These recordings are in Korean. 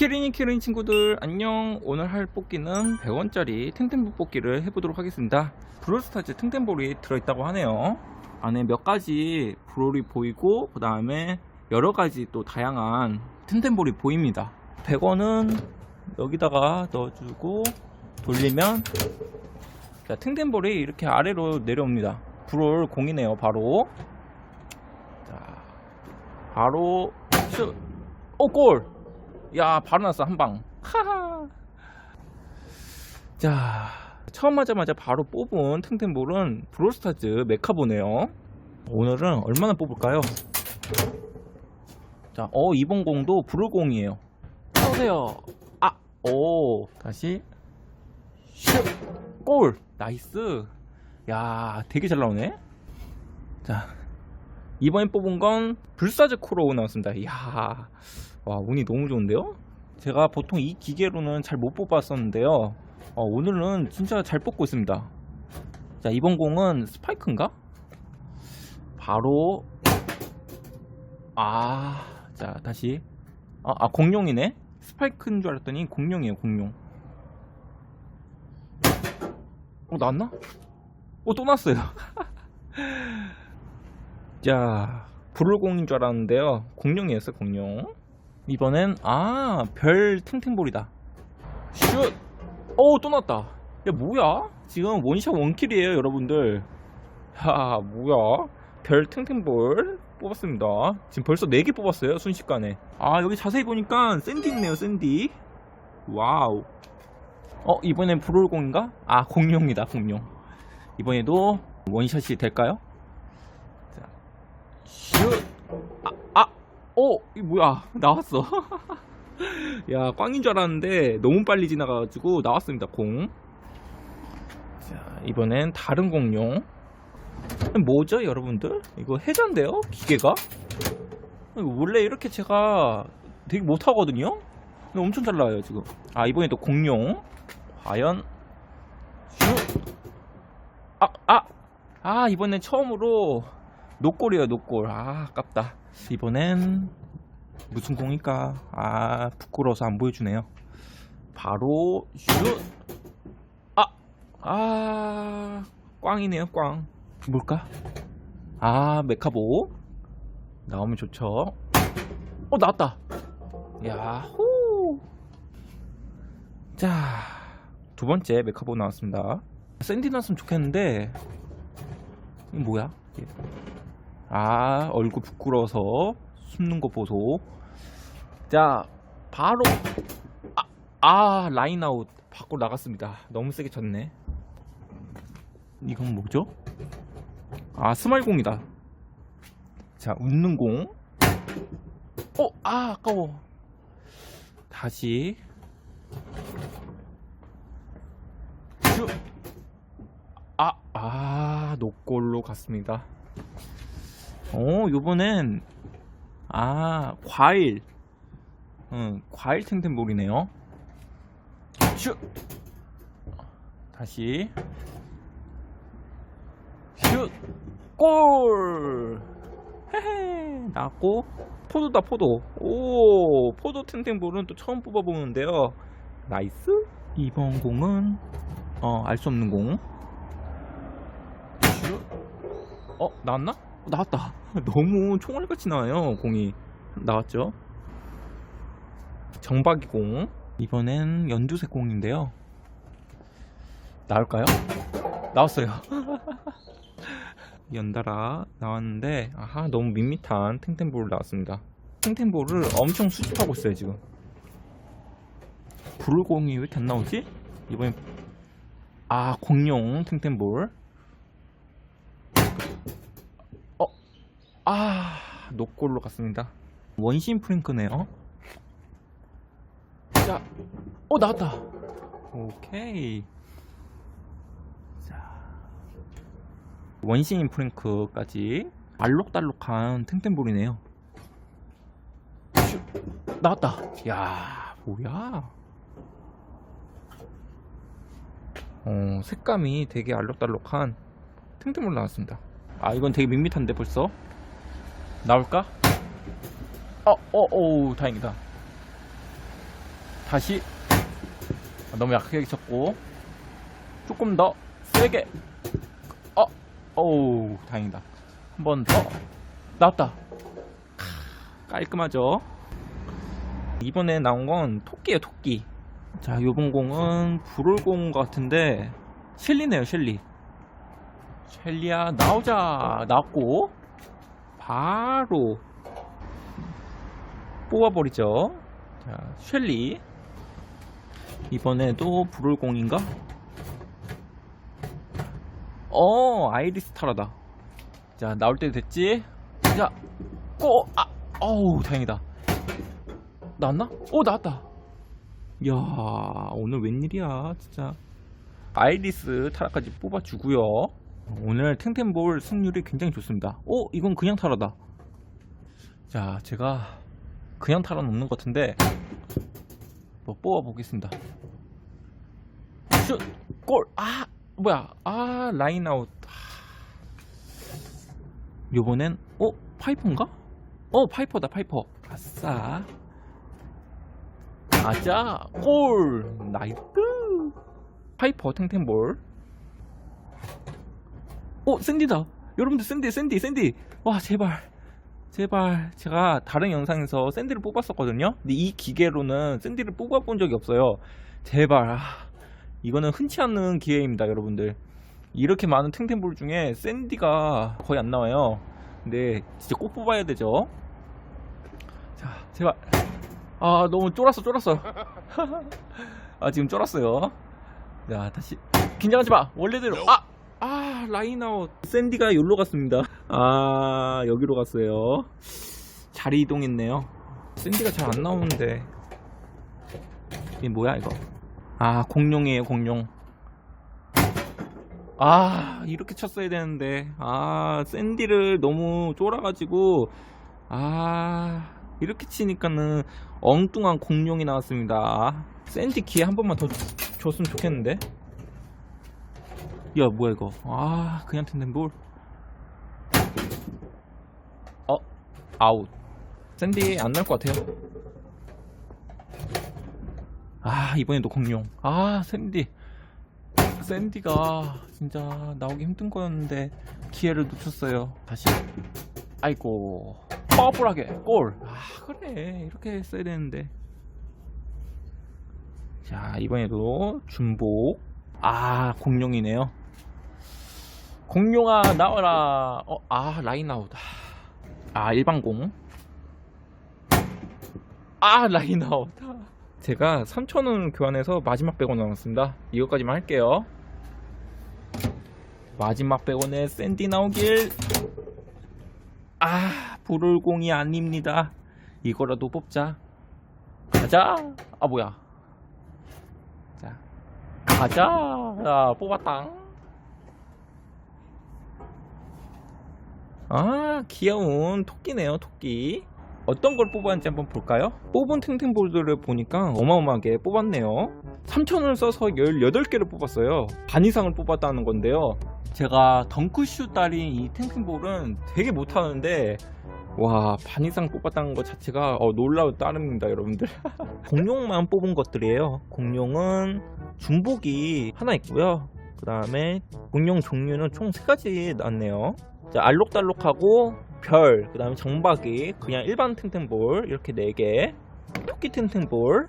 키링 친구들 안녕. 오늘 할 뽑기는 100원짜리 템템볼 뽑기를 해보도록 하겠습니다. 브롤스타즈 템템볼이 들어있다고 하네요. 안에 몇 가지 브롤이 보이고 그 다음에 여러 가지 또 다양한 템템볼이 보입니다. 100원은 여기다가 넣어주고 돌리면 자 템템볼이 이렇게 아래로 내려옵니다. 브롤 공이네요 바로. 자 바로 슛! 오 골! 야 바로 났어 한방. 하하. 자 처음 하자마자 바로 뽑은 템템볼은 브롤스타즈 메카보네요. 오늘은 얼마나 뽑을까요? 자 어 이번 공도 브롤공이에요. 쏘세요. 아 오. 다시. 슛 골! 나이스. 야 되게 잘 나오네. 자 이번에 뽑은 건 불사즈 코로우 나왔습니다 이야 와 운이 너무 좋은데요? 제가 보통 이 기계로는 잘 못 뽑았었는데요. 어, 오늘은 진짜 잘 뽑고 있습니다. 자 이번 공은 스파이크인가? 바로 아 자 다시 아, 아 공룡이네. 스파이크인 줄 알았더니 공룡이에요 공룡. 어 나왔나? 어 또 났어요. 자 불울공인 줄 알았는데요. 공룡이었어요 공룡. 이번엔 아 별 탱탱볼이다 슛! 어또 났다 야 뭐야 지금 원샷 원킬이에요 여러분들 야 뭐야 별 탱탱볼 뽑았습니다 지금 벌써 4개 뽑았어요 순식간에 아 여기 자세히 보니까 샌디 있네요 샌디 와우 어 이번엔 불올공인가? 아 공룡이다 공룡 이번에도 원샷이 될까요? 아, 아! 어, 이 뭐야? 나왔어. 야, 꽝인 줄 알았는데 너무 빨리 지나가가지고 나왔습니다, 공. 자, 이번엔 다른 공룡. 뭐죠, 여러분들? 이거 해자인데요? 기계가? 원래 이렇게 제가 되게 못하거든요? 근데 엄청 잘 나와요, 지금. 아, 이번에도 공룡. 과연, 슛! 아, 아! 아, 이번엔 처음으로 노골이에요, 노골. 아, 아깝다. 이번엔 무슨 공일까? 아 부끄러워서 안 보여주네요. 바로 슛. 아, 아, 꽝이네요, 꽝. 뭘까? 아 메카보 나오면 좋죠. 어 나왔다. 야호. 자, 두 번째 메카보 나왔습니다. 샌디 나왔으면 좋겠는데 이게 뭐야? 아 얼굴 부끄러워서 숨는 거 보소 자 바로 아, 아 라인아웃 밖으로 나갔습니다 너무 세게 쳤네 이건 뭐죠? 아 스마일공이다 자 웃는 공 어? 아 아까워 다시 슛. 아, 아, 노골로 갔습니다. 어, 요번엔, 아, 과일. 응, 과일 탱탱볼이네요. 슛! 다시. 슛! 골! 헤헤, 나왔고, 포도다, 포도. 오, 포도 탱탱볼은 또 처음 뽑아 보는데요. 나이스? 이번 공은, 어, 알 수 없는 공. 슛! 어, 나왔나? 어, 나왔다. 너무 총알같이 나와요, 공이. 나왔죠? 정박이 공. 이번엔 연두색 공인데요. 나올까요? 나왔어요. 연달아 나왔는데, 아하, 너무 밋밋한 탱탱볼 나왔습니다. 탱탱볼을 엄청 수집하고 있어요, 지금. 불공이 왜 이렇게 안 나오지? 이번엔, 아, 공룡 탱탱볼. 아 노골로 갔습니다. 원심 프랭크네요. 자, 어 나왔다. 오케이. 자 원심 프랭크까지 알록달록한 탱탱볼이네요. 슛, 나왔다. 야 뭐야? 어 색감이 되게 알록달록한 탱탱볼 나왔습니다. 아 이건 되게 밋밋한데 벌써 나올까? 어, 어, 오, 다행이다. 다시. 아, 너무 약하게 쳤고. 조금 더 세게. 어 어우 다행이다. 한 번 더. 나왔다. 크, 깔끔하죠? 이번에 나온 건 토끼예요 토끼. 자 요번 공은 불올공 같은데 셸리네요 셸리. 셸리야 나오자. 나왔고 바로 뽑아버리죠 자 셸리 이번에도 불올공인가? 어 아이리스 타라다 자 나올 때 됐지 자 꼬! 아! 어우 다행이다 나왔나? 오 나왔다 이야 오늘 웬일이야 진짜 아이리스 타라까지 뽑아주고요 오늘 탱탱볼 승률이 굉장히 좋습니다 오 이건 그냥 타라다 자 제가 그냥 타라 놓는 것 같은데 뭐 뽑아 보겠습니다 슛! 골! 아! 뭐야 아 라인아웃 요번엔 어? 파이퍼인가? 어 파이퍼다 파이퍼 아싸 아자 골 나이스 파이퍼 탱탱볼 어 샌디다. 여러분들 샌디 샌디 샌디. 와 제발. 제발. 제가 다른 영상에서 샌디를 뽑았었거든요. 근데 이 기계로는 샌디를 뽑아본 적이 없어요. 제발. 아, 이거는 흔치 않은 기회입니다 여러분들. 이렇게 많은 탱탱볼 중에 샌디가 거의 안 나와요. 근데 진짜 꼭 뽑아야 되죠. 자 제발. 아 너무 쫄았어 쫄았어. 아 지금 쫄았어요. 자 다시. 긴장하지 마. 원래대로. 아! 아 라인아웃. 샌디가 여기로 갔습니다. 아 여기로 갔어요. 자리 이동했네요. 샌디가 잘 안 나오는데. 이게 뭐야 이거? 아 공룡이에요 공룡. 아 이렇게 쳤어야 되는데. 아 샌디를 너무 쫄아가지고. 아 이렇게 치니까는 엉뚱한 공룡이 나왔습니다. 샌디 기회 한 번만 더 주- 줬으면 좋겠는데 야 뭐야 이거. 아 그냥 텐덴볼. 어 아웃. 샌디 안 날 것 같아요. 아 이번에도 공룡 아 샌디. 샌디가 진짜 나오기 힘든 거였는데 기회를 놓쳤어요. 다시. 아이고. 파워풀하게. 골. 아 그래. 이렇게 했어야 되는데. 자 이번에도 중복. 아 공룡이네요. 공룡아 나와라. 어 아 라인 아웃. 아 일반 공. 아 라인 아웃. 제가 3,000원 교환해서 마지막 100원 남았습니다. 이것까지만 할게요. 마지막 100원에 샌디 나오길 아, 불울공이 아닙니다. 이거라도 뽑자. 가자. 아, 뭐야. 자, 가자. 아, 뽑았다. 아, 귀여운 토끼네요, 토끼. 어떤 걸 뽑았는지 한번 볼까요? 뽑은 탱탱볼들을 보니까 어마어마하게 뽑았네요. 3,000원을 써서 18개를 뽑았어요. 반 이상을 뽑았다는 건데요. 제가 덩크슛 딸인 이 탱탱볼은 되게 못하는데 와 반 이상 뽑았다는 것 자체가 어, 놀라운 따름입니다 여러분들 공룡만 뽑은 것들이에요 공룡은 중복이 하나 있고요 그 다음에 공룡 종류는 총세 가지 나왔네요 자, 알록달록하고 별, 그 다음에 정박이 그냥 일반 탱탱볼 이렇게 4개 토끼 탱탱볼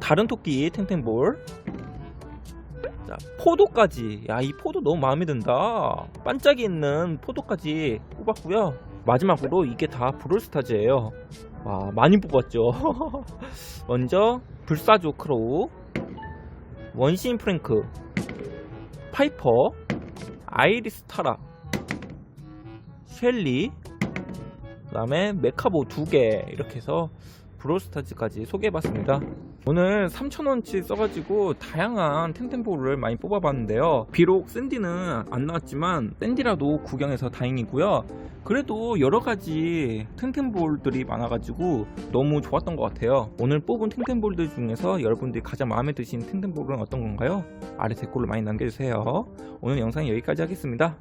다른 토끼 탱탱볼 자, 포도까지. 야, 이 포도 너무 마음에 든다. 반짝이 있는 포도까지 뽑았고요. 마지막으로 이게 다 브롤스타즈예요. 와, 많이 뽑았죠. 먼저 불사조 크로우, 원신 프랭크, 파이퍼, 아이리스 타라, 셸리, 그 다음에 메카보 두 개 이렇게 해서 브롤스타즈까지 소개해봤습니다. 오늘 3,000원치 써가지고 다양한 템템볼을 많이 뽑아봤는데요. 비록 샌디는 안 나왔지만 샌디라도 구경해서 다행이고요. 그래도 여러가지 템템볼들이 많아가지고 너무 좋았던 것 같아요. 오늘 뽑은 템템볼들 중에서 여러분들이 가장 마음에 드신 템템볼은 어떤 건가요? 아래 댓글로 많이 남겨주세요. 오늘 영상 여기까지 하겠습니다.